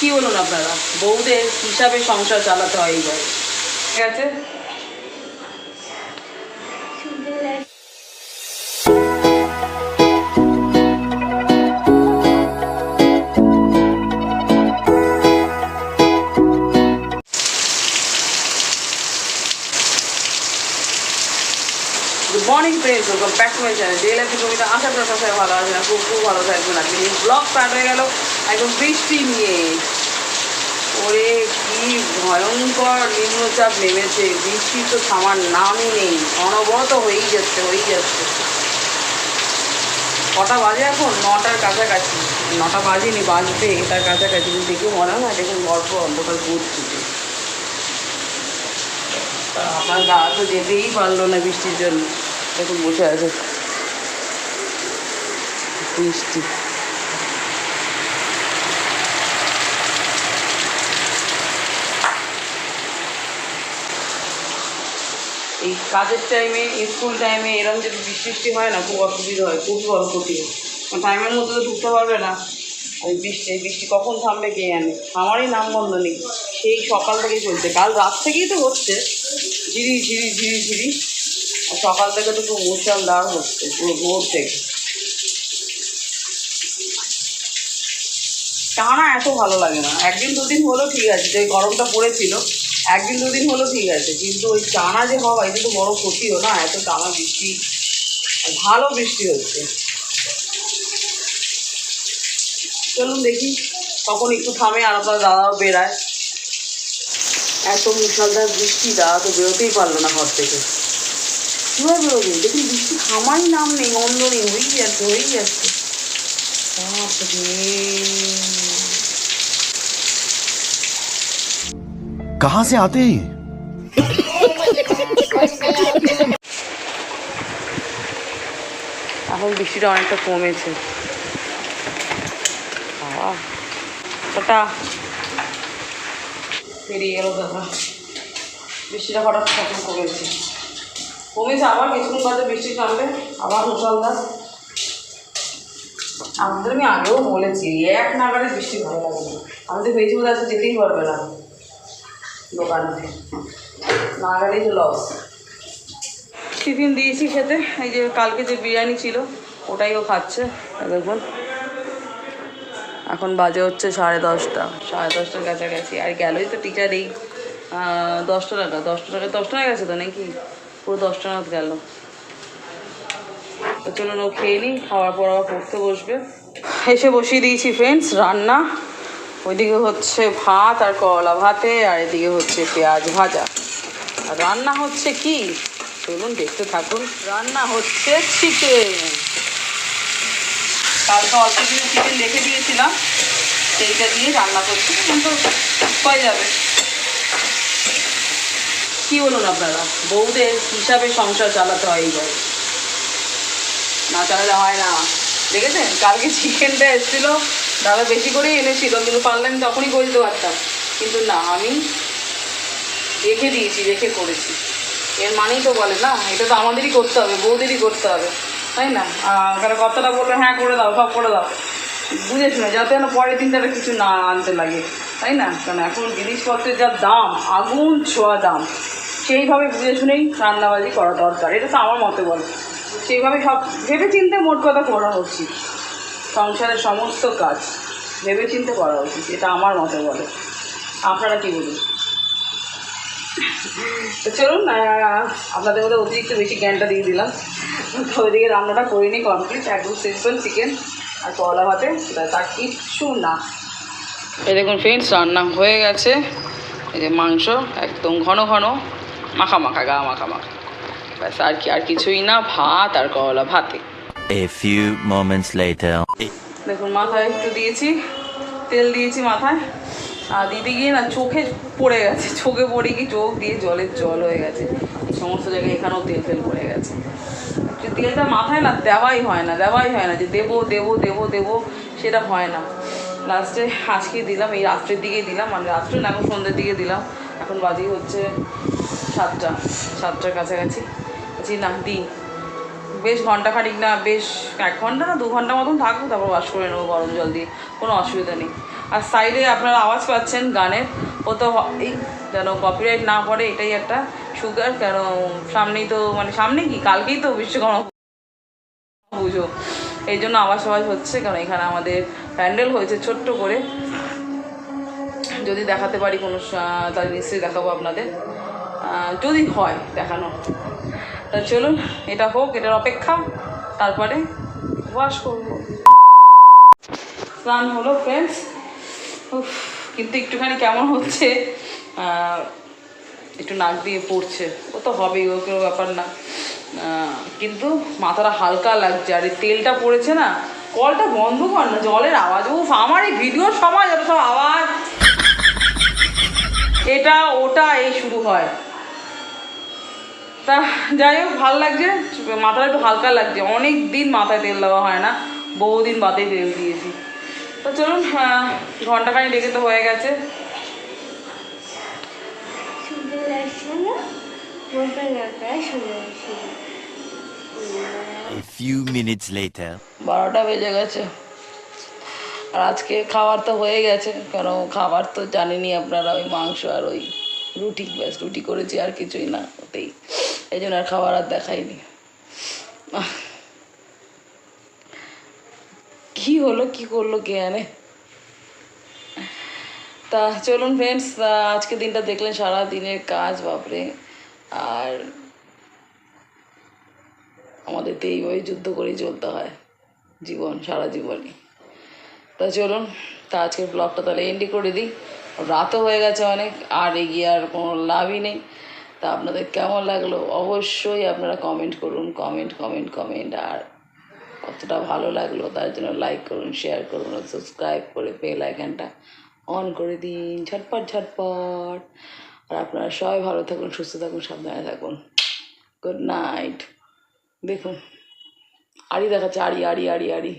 কি বলুন আপনারা? বউদের হিসাবে সংসার চালাতে হয় এইবার। ঠিক আছে? টু ডে লাইফ কবিতা আশা করি সবাই ভালো আছেন না, খুব খুব ভালো থাকবেন আজকে ব্লগ স্টার্ট হয়ে গেল, একদম বৃষ্টি নিয়ে। ওরে কি ভয়ঙ্কর নিম্নচাপ নেমেছে, বৃষ্টি তো থামার নামই নেই, অনবরত হয়েই যাচ্ছে হয়েই যাচ্ছে। কটা বাজে এখন? নটার কাছাকাছি। নটা বাজেনি, বাজবে তার কাছাকাছি। দেখে মনে হয় না, দেখুন গল্প অন্ধকার ঘুরছে আপনার গা তো যেতেই পারল না বৃষ্টির জন্য। দেখুন বসে আছে। বৃষ্টি এই কাজের টাইমে স্কুল টাইমে এরকম যদি বৃষ্টি হয় না, খুব অসুবিধা হয় খুব বড় ক্ষতি টাইমের মধ্যে তো ঢুকতে পারবে না। ওই বৃষ্টি বৃষ্টি কখন থামবে কে জানে? আমারই নাম বন্ধ নেই। সেই সকাল থেকেই চলছে। কাল রাত থেকেই তো হচ্ছে। ঝিরি ঝিরি ঝিরি ঝিরি। আর সকাল থেকে তো খুব মুসলধার হচ্ছে, পুরো ভোর থেকে। টানা এত ভালো লাগে না। একদিন দুদিন হলো ঠিক আছে, যে গরমটা পড়েছিল, একদিন দুদিন হলো ঠিক আছে, কিন্তু ওই টানা যে হওয়া, এটা তো বড় ক্ষতিও না, এত টানা বৃষ্টি, ভালো বৃষ্টি হচ্ছে। চলুন দেখি, তখন একটু থামে আর আপনার দাদাও বেড়ায়। এত মুসলধার বৃষ্টি, দাদা তো বেরোতেই পারল না ঘর থেকে। কীভাবে বেরোবে? দেখুন, বৃষ্টি থামারই নাম নেই অন্য নেই, হয়েই যাচ্ছে হয়েই যাচ্ছে। कहां से आते हैं ये? এখন বৃষ্টিটা অনেকটা কমেছে বাবা ওটা পেরিয়ে গেল দাদা বৃষ্টিটা হঠাৎ কখন কমেছে কমেছে আবার কিছুক্ষণ বাদে বৃষ্টি থামবে আবার মুসলধার আমাদের আমি আগেও বলেছি, এক নাগারে বৃষ্টি ভালো লাগে না। আমাদের বোধ আছে যেতেই পারবে না দোকানে নাগারেই লস টিফিন দিয়েছি খেতে, এই যে কালকে যে বিরিয়ানি ছিল, ওটাই ও খাচ্ছে দেখুন। এখন বাজে হচ্ছে সাড়ে দশটা, সাড়ে দশটার কাছাকাছি, আর গেলই তো টিচার এই দশটা টাকা দশটা টাকা দশটা টাকা গেছে তো নাকি? পুরো দশটা নাগাদ গেল। তো চলুন ও খেয়ে নিই, খাওয়ার পর আবার পড়তে বসবে। এসে বসিয়ে দিয়েছি ফ্রেন্ডস রান্না। ওইদিকে হচ্ছে ভাত আর করলা ভাতে, আর এদিকে হচ্ছে পেঁয়াজ ভাজা। আর রান্না হচ্ছে কি? চলুন দেখতে থাকুন। রান্না হচ্ছে চিকেন কালকে অল্প কিছু চিকেন রেখে দিয়েছিলাম। সেইটা দিয়ে রান্না করছি, কিন্তু হয়ে যাবে। কি বলুন আপনারা? বউদের হিসাবে সংসার চালাতে হয় এইবার না চালালে হয় না। দেখেছেন? কালকে চিকেনটা এসেছিল, দাদা বেশি করেই এনেছিল, কিন্তু পারলে আমি তখনই দিতে পারতাম। কিন্তু না, আমি রেখে দিয়েছি রেখে করেছি। এর মানেই তো বলে না, এটা তো আমাদেরই করতে হবে বৌদেরই করতে হবে। তাই না? কারণ কথাটা বলল হ্যাঁ করে দাও, সব করে দাও। বুঝে শুনে যাতে যেন পরের দিন তারা কিছু না আনতে লাগে। তাই না? কারণ এখন জিনিসপত্রের যা দাম, আগুন ছোঁয়া দাম। সেইভাবে বুঝে শুনেই রান্নাবাজি করা দরকার। এটা তো আমার মতে বলে। সেইভাবে সব ভেবে চিন্তে মোট কথা করা উচিত। সংসারের সমস্ত কাজ ভেবে চিন্তে করা উচিত, এটা আমার মতে বলে। আপনারা কি বলুন? তো চলুন আপনাদের মধ্যে অতিরিক্ত বেশি জ্ঞানটা দিয়ে দিলাম। তো ওইদিকে রান্নাটা করিনি কমপ্লিট একদম সিম্পল চিকেন আর কলা ভাতে আর কিচ্ছু না। এই দেখুন ফ্রেন্ডস রান্না হয়ে গেছে। এই যে মাংস একদম ঘন ঘন, মাখা মাখা, গা মাখা মাখা। ব্যাস আর কি আর কিছুই না ভাত আর কলা ভাতে A few moments later. দেখুন মাথায় একটু দিয়েছি তেল দিয়েছি মাথায়। আর দিতে গিয়ে না চোখে পড়ে গেছে চোখে পড়ে গিয়ে চোখ দিয়ে জলের জল হয়ে গেছে। সমস্ত জায়গায় এখানেও তেল ফেল পড়ে গেছে। তেলটা মাথায় না দেওয়াই হয় না দেওয়াই হয় না যে দেবো দেবো দেবো দেবো সেটা হয় না। লাস্টে আজকে দিলাম এই রাত্রের দিকেই দিলাম মানে রাত্রে না এখন সন্ধ্যের দিকে দিলাম। এখন বাজি হচ্ছে সাতটা সাতটার কাছাকাছি। বলছি না বেশ ঘণ্টা খানিক না, বেশ এক ঘণ্টা না, দু ঘণ্টা মতন থাকব তারপর ওয়াশ করে নেব গরম জল দিয়ে। কোনো অসুবিধা নেই। আর সাইডে আপনারা আওয়াজ পাচ্ছেন গানের। ও তো এই যেন কপিরাইট না পড়ে, এটাই একটা সুগার। কেন, সামনেই তো মানে সামনে কি? কালকেই তো বিশ্বকর্মা পুজো। এই জন্য আওয়াজ আওয়াজ হচ্ছে, কারণ এখানে আমাদের প্যান্ডেল হয়েছে ছোট্ট করে। যদি দেখাতে পারি কোনো তাহলে নিশ্চয়ই দেখাবো আপনাদের। যদি হয় দেখানো। তা চলুন, এটা হোক, এটার অপেক্ষা, তারপরে ওয়াশ করব। স্নান হলো ফ্রেন্ডস কিন্তু একটুখানি কেমন হচ্ছে? একটু নাক দিয়ে পড়ছে। ও তো হবেই, ও কোনো ব্যাপার না। কিন্তু মাথাটা হালকা লাগছে, আর এই তেলটা পড়েছে না, কলটা বন্ধ কর না, জলের আওয়াজ। ও আমার এই ভিডিওর সময় যত সব আওয়াজ। এটা, ওটা, এই শুরু হয়। তা যাই হোক ভালো লাগছে মাথাটা একটু হালকা লাগছে। অনেক দিন মাথায় তেল দেওয়া হয় না বহুদিন বাদে তেল দিয়েছি। তো চলুন আহ, ঘন্টাখানি লেগে তো হয়ে গেছে. বারোটা বেজে গেছে। আর আজকে খাবার তো হয়ে গেছে কারণ খাবার তো জানেনই আপনারা ওই মাংস আর ওই রুটি ব্যাস রুটি করেছি আর কিছুই না ওতেই। এই জন্য আর খাবার আর দেখাইনি। কি হলো, কি করল কে জানে? তা চলুন ফ্রেন্ডস আজকে দিনটা দেখলেন সারা দিনের কাজ, বাপরে। আর আমাদের তো এইভাবেই যুদ্ধ করেই চলতে হয়, জীবন, সারা জীবনই। তা চলুন, তা আজকের ব্লগটা তাহলে এন্ডি করে দিই। রাতও হয়ে গেছে অনেক, আর এগিয়ে আর কোনো লাভই নেই। তা আপনাদের কেমন লাগল? অবশ্যই আপনারা কমেন্ট করুন কমেন্ট কমেন্ট কমেন্ট আর কতটা ভালো লাগল তার জন্য লাইক করুন শেয়ার করুন, আর সাবস্ক্রাইব করে বেল আইকনটা অন করে দিন, ঝটপট ঝটপট। আর আপনারা সবাই ভালো থাকুন, সুস্থ থাকুন, সাবধানে থাকুন। গুড নাইট দেখুন, আড়ি দেখাচ্ছে, আড়ি আড়ি আড়ি আড়ি।